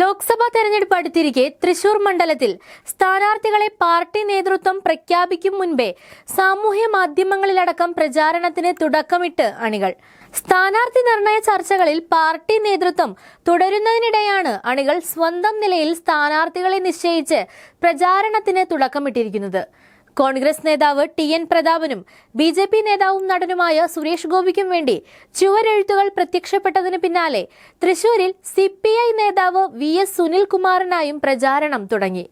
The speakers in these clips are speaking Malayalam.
ലോക്സഭാ തെരഞ്ഞെടുപ്പ് അടുത്തിരിക്കെ തൃശൂർ മണ്ഡലത്തിൽ സ്ഥാനാർത്ഥികളെ പാർട്ടി നേതൃത്വം പ്രഖ്യാപിക്കും മുൻപേ സാമൂഹ്യ മാധ്യമങ്ങളിലടക്കം പ്രചാരണത്തിന് തുടക്കമിട്ട് അണികൾ. സ്ഥാനാർത്ഥി നിർണയ ചർച്ചകളിൽ പാർട്ടി നേതൃത്വം തുടരുന്നതിനിടെയാണ് അണികൾ സ്വന്തം നിലയിൽ സ്ഥാനാർത്ഥികളെ നിശ്ചയിച്ച് പ്രചാരണത്തിന് തുടക്കമിട്ടിരിക്കുന്നത്. കോൺഗ്രസ് നേതാവ് ടി എൻ പ്രതാപനും ബി ജെ പി നേതാവും നടനുമായ സുരേഷ് ഗോപിക്കും വേണ്ടി ചുവരെഴുത്തുകൾ പ്രത്യക്ഷപ്പെട്ടതിന് പിന്നാലെ തൃശൂരിൽ സി പി ഐ നേതാവ് വി എസ് സുനിൽകുമാറിനായും പ്രചാരണം തുടങ്ങി.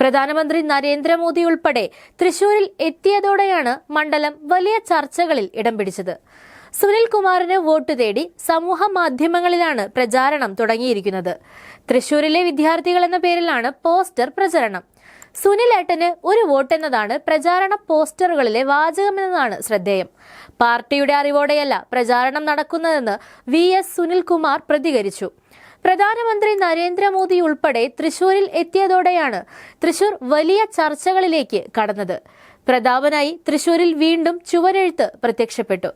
പ്രധാനമന്ത്രി നരേന്ദ്രമോദി ഉൾപ്പെടെ തൃശൂരിൽ എത്തിയതോടെയാണ് മണ്ഡലം വലിയ ചർച്ചകളിൽ ഇടം പിടിച്ചത്. സുനിൽകുമാറിന് വോട്ട് തേടി സമൂഹ മാധ്യമങ്ങളിലാണ് പ്രചാരണം തുടങ്ങിയിരിക്കുന്നത്. തൃശൂരിലെ വിദ്യാർത്ഥികൾ എന്ന പേരിലാണ് പോസ്റ്റർ പ്രചരണം. സുനിലേട്ടന് ഒരു വോട്ട് എന്നതാണ് പ്രചാരണ പോസ്റ്ററുകളിലെ വാചകമെന്നതാണ് ശ്രദ്ധേയം. പാർട്ടിയുടെ അറിവോടെയല്ല പ്രചാരണം നടക്കുന്നതെന്ന് വി എസ് സുനിൽകുമാർ പ്രതികരിച്ചു. പ്രധാനമന്ത്രി നരേന്ദ്രമോദി ഉൾപ്പെടെ തൃശൂരിൽ എത്തിയതോടെയാണ് തൃശൂർ വലിയ ചർച്ചകളിലേക്ക് കടന്നത്. പ്രതാപനായി തൃശൂരിൽ വീണ്ടും ചുവരെഴുത്ത് പ്രത്യക്ഷപ്പെട്ടു.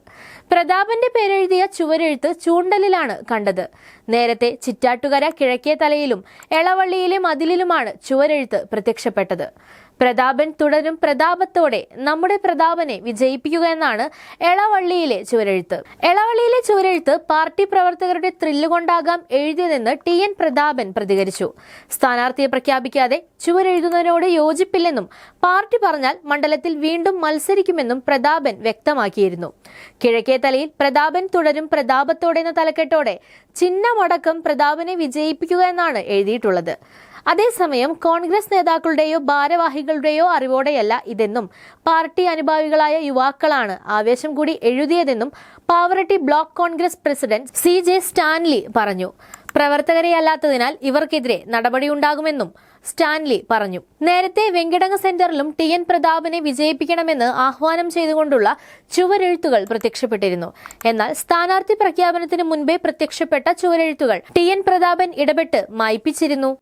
പ്രതാപന്റെ പേരെഴുതിയ ചുവരെഴുത്ത് ചൂണ്ടലിലാണ് കണ്ടത്. നേരത്തെ ചിറ്റാട്ടുകര കിഴക്കേ തലയിലും എളവള്ളിയിലെ മതിലിലുമാണ് ചുവരെഴുത്ത് പ്രത്യക്ഷപ്പെട്ടത്. പ്രതാപൻ തുടരും പ്രതാപത്തോടെ നമ്മുടെ പ്രതാപനെ വിജയിപ്പിക്കുക എന്നാണ് എളവള്ളിയിലെ ചുവരെഴുത്ത്. എളവള്ളിയിലെ ചുവരെഴുത്ത് പാർട്ടി പ്രവർത്തകരുടെ ത്രില്ലുകൊണ്ടാകാം എഴുതിയതെന്ന് ടി എൻ പ്രതാപൻ പ്രതികരിച്ചു. സ്ഥാനാർത്ഥിയെ പ്രഖ്യാപിക്കാതെ ചുവരെഴുതുന്നതിനോട് യോജിപ്പില്ലെന്നും പാർട്ടി പറഞ്ഞാൽ മണ്ഡലത്തിൽ വീണ്ടും മത്സരിക്കുമെന്നും പ്രതാപൻ വ്യക്തമാക്കിയിരുന്നു. കിഴക്കേ തലയിൽ പ്രതാപൻ തുടരും പ്രതാപത്തോടെ എന്ന തലക്കെട്ടോടെ ചിഹ്നമടക്കം പ്രതാപനെ വിജയിപ്പിക്കുക എന്നാണ് എഴുതിയിട്ടുള്ളത്. അതേസമയം കോൺഗ്രസ് നേതാക്കളുടെയോ ഭാരവാഹികളുടെയോ അറിവോടെയല്ല ഇതെന്നും പാർട്ടി അനുഭാവികളായ യുവാക്കളാണ് ആവേശം കൂടി എഴുതിയതെന്നും Pavaratty block Congress president C J Stanley പറഞ്ഞു. പ്രവർത്തകരെ അല്ലാത്തതിനാൽ ഇവർക്കെതിരെ നടപടിയുണ്ടാകുമെന്നും സ്റ്റാൻലി പറഞ്ഞു. നേരത്തെ വെങ്കിടങ്ങ സെന്ററിലും ടി എൻ പ്രതാപനെ വിജയിപ്പിക്കണമെന്ന് ആഹ്വാനം ചെയ്തുകൊണ്ടുള്ള ചുവരെഴുത്തുകൾ പ്രത്യക്ഷപ്പെട്ടിരുന്നു. എന്നാൽ സ്ഥാനാർത്ഥി പ്രഖ്യാപനത്തിന് മുൻപേ പ്രത്യക്ഷപ്പെട്ട ചുവരെഴുത്തുകൾ ടി എൻ പ്രതാപൻ ഇടപെട്ട് മായ്പിച്ചിരുന്നു.